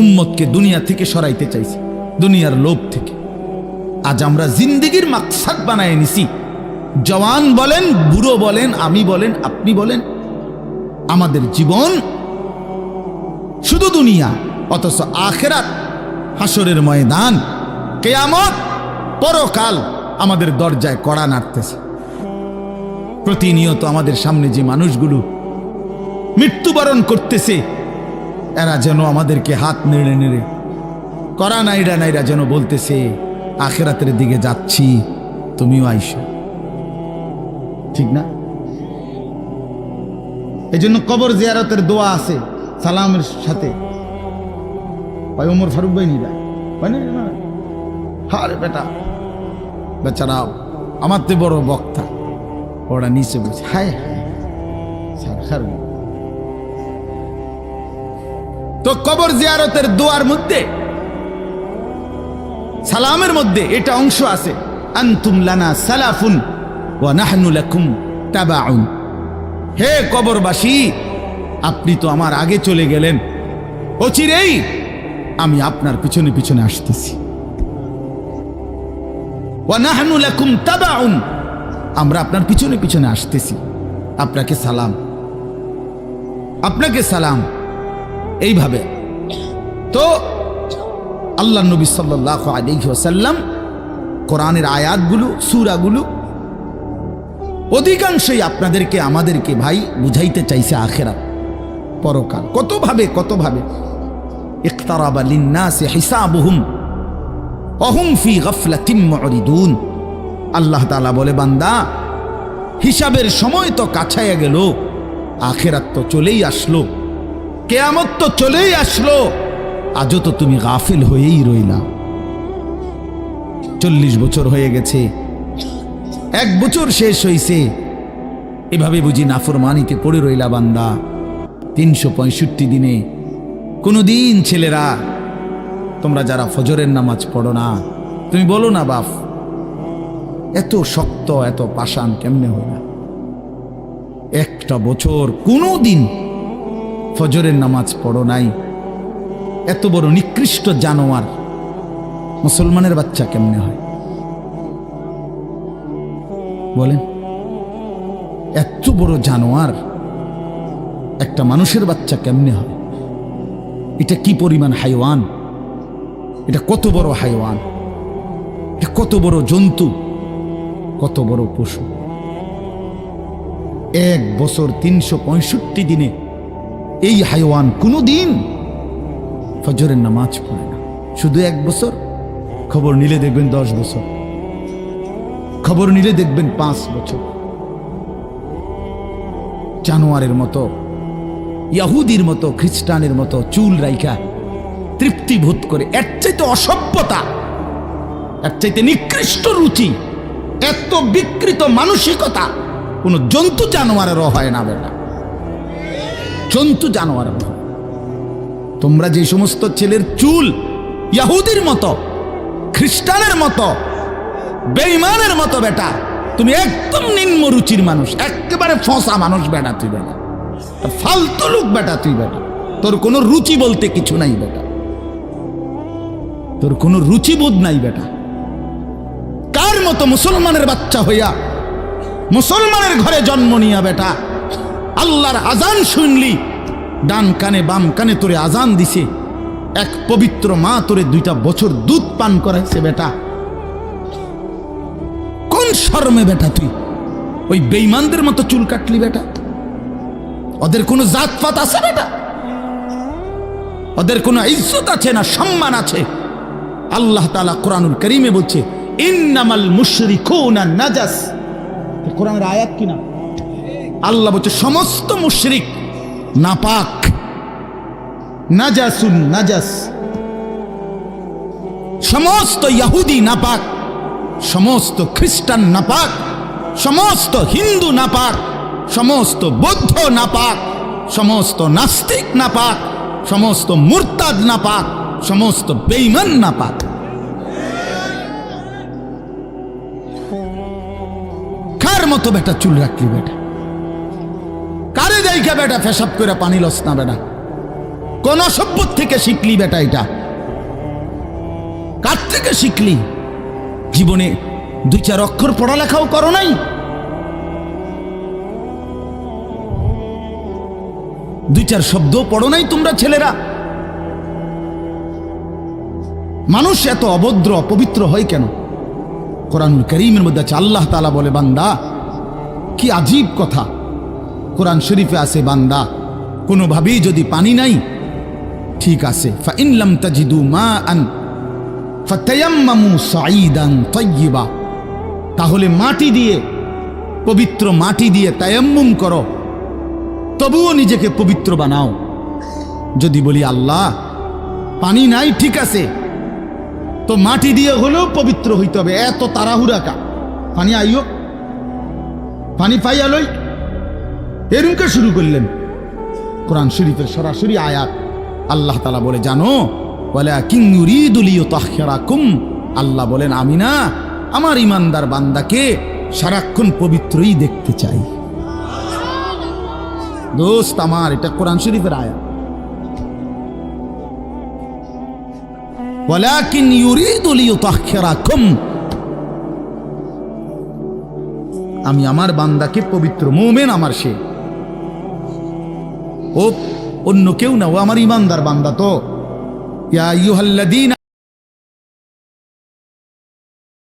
উম্মতকে দুনিয়া থেকে সরাইতে চাইছে, দুনিয়ার লোভ থেকে। আজ আমরা জিন্দিগির মাকসাদ বানায় নিছি। জওয়ান বলেন, বুড়ো বলেন, আমি বলেন, আপনি বলেন। আমাদের জীবন শুধু দুনিয়া, অথচ আখেরাত হাসরের ময়দান, কেয়ামত, পরকাল আমাদের দরজায় কড়া নাড়তেছে। প্রতিনিয়ত আমাদের সামনে যে মানুষগুলো মৃত্যুবরণ করতেছে এরা যেন আমাদেরকে হাত নেড়ে নেড়ে করা নাইরা নাইরা যেন বলতেছে, আখেরাতের দিকে যাচ্ছি, তুমিও আইসো। ঠিক না? এই জন্য কবর জিয়ারতের দোয়া আছে, সালামের সাথে। ভাই, ওমর ফারুক ভাই নিরা হয় না? হারে বেটা। বেচারা, আমার তো বড় বক্তা। ওরা নিচে বলছে হায় হায় ছাড়। তো কবর জিয়ারতের দোয়ার মধ্যে, সালামের মধ্যে এটা অংশ আছে। হে কবরবাসী, আপনি তো আমার আগে চলে গেলেন। অচিরেই আমি আপনার পিছনে পিছনে আসতেছি। লাকুম তাবাউন, আমরা আপনার পিছনে পিছনে আসতেছি। আপনাকে সালাম। আপনাকে সালাম। এইভাবে। তো আল্লাহ নবী সাল্লাহ আলহ্লাম কোরআনের আয়াতগুলো, সুরাগুলো অধিকাংশই আপনাদেরকে, আমাদেরকে ভাই বুঝাইতে চাইছে আখেরাত, পরকাল। কতভাবে কতভাবে? ইখতারাবা লিন্নাসি হিসাবুহুম অহুম ফি গফলাতিম মুরিদুন। আল্লাহ তাআলা বলে, বান্দা, হিসাবের সময় তো কাছাইয়া গেল, আখেরাত তো চলেই আসলো। কেয়ামত তো চলেই আসলো। আজও তো তুমি গাফিল হয়েই রইলা। চল্লিশ বছর হয়ে গেছে। এক বছর শেষ হইছে। এভাবে বুঝি নাফরমানিতে পড়ে রইলা বান্দা। তিনশো পঁয়ষট্টি দিনে। কোনোদিন ছেলেরা, তোমরা যারা ফজরের নামাজ পড়ো না, তুমি বলো না, বাপ, এত শক্ত, এত পাষাণ কেমনে হইলা? একটা বছর কোনো দিন ফজরের নামাজ পড়ো নাই। এত বড় নিকৃষ্ট জানোয়ার মুসলমানের বাচ্চা কেমনে হয়? বলেন, এত বড় জানোয়ার একটা মানুষের বাচ্চা কেমনে হয়? এটা কি পরিমাণ হাইওয়ান? এটা কত বড় হাইওয়ান? এটা কত বড় জন্তু? কত বড় পশু? এক বছর তিনশো পঁয়ষট্টি দিনে এই হাইওয়ান কোনো দিন ফজরের নামাজ পড়ে না। শুধু এক বছর? খবর নিলে দেখবেন দশ বছর। খবর নিলে দেখবেন পাঁচ বছর। জানোয়ারের মতো, ইয়াহুদির মতো, খ্রিস্টানের মতো চুল রাইখা তৃপ্তি বোধ করে, এর চাইতে অসভ্যতা, এর চাইতে নিকৃষ্ট রুচি, এত বিকৃত মানসিকতা কোনো জন্তু জানোয়ারেরও হয় না বেটা। জন্তু জানোয়ার তোমরা যে সমস্ত ছেলের চুল ইয়াহুদির মতো, খ্রিস্টানের মতো বেইমানের মতো বেটা, তুমি একদম নিম্ন রুচির মানুষ, একেবারে ফসা মানুষ বেটা তুই বেটা। ফালতু লোক বেটা তুই বেটা। তোর কোনো রুচি বলতে কিছু নাই বেটা। তোর কোনো রুচিবোধ নাই বেটা। কার মতো মুসলমানের বাচ্চা হইয়া মুসলমানের ঘরে জন্ম নিয়া বেটা? আল্লাহর আজান শুনলি, ডান কানে বাম কানে তোরে আজান দিছে। এক পবিত্র মা তোরে দুইটা বছর দুধ পান করাইছে বেটা। কোন শর্মে বেটা তুই? ওই বেইমানদের মতো চুল কাটলি বেটা। ওদের কোনো জাতপাত আছে বেটা? ওদের কোনো ইজ্জত আছে না সম্মান আছে? আল্লাহ তালা কোরআনুল করিমে বলছে, ইন্নামাল মুশরিকুনা নাজাস। কোরআনের আয়াত কিনা আল্লাহ বলছে, সমস্ত মুশরিক নাপাক। নাজাসুন, নাজাস। সমস্ত ইয়াহুদি নাপাক, সমস্ত খ্রিস্টান নাপাক, সমস্ত হিন্দু নাপাক, সমস্ত বৌদ্ধ নাপাক, সমস্ত নাস্তিক নাপাক, সমস্ত মুরতাদ নাপাক, সমস্ত বেইমান নাপাক। কার মতো বেটা চুল রাখলি বেটা? যাইকা বেটা, ফেসাব করে পানি লস না বেটা। কোন অসভ্য থেকে শিখলি বেটা এটা? কার থেকে শিখলি? জীবনে দুই চার অক্ষর পড়ালেখাও করো নাই? দুই চার শব্দ পড়ো নাই তোমরা ছেলেরা? মানুষ এত অভদ্র, অপবিত্র হয় কেন? কোরআনুল করিমের মধ্যে আছে, আল্লাহ তালা বলে, বান্দা, কি আজীব কথা। কোরআন শরীফে আছে, বান্দা। কোনোভাবেই যদি পানি নাই, ঠিক আছে। তাহলে মাটি দিয়ে, পবিত্র মাটি দিয়ে তায়াম্মুম করো। তবুও নিজেকে পবিত্র বানাও। যদি বলি, আল্লাহ, পানি নাই, ঠিক আছে। তো মাটি দিয়ে হলেও পবিত্র হইতে হবে। এত তাড়াহুড়া কা পানি আইও। পানি পাইয়া লই। এরমকে শুরু করলেন কোরআন শরীফের সরাসরি আয়াত আল্লাহ তালা বলে জানো বলে কুম আল্লাহ বলেন আমি না আমার ইমানদার বান্দাকে সারাক্ষণ পবিত্রই দেখতে চাই দোস্ত আমার এটা কোরআন শরীফের আয়াত ولكن يريد ليطهركم আমি আমার বান্দাকে পবিত্র মোমেন আমার সে ও অন্য কেউ না ও আমার ইমানদার বান্দা তো। ইয়া আইয়ুহাল্লাযীনা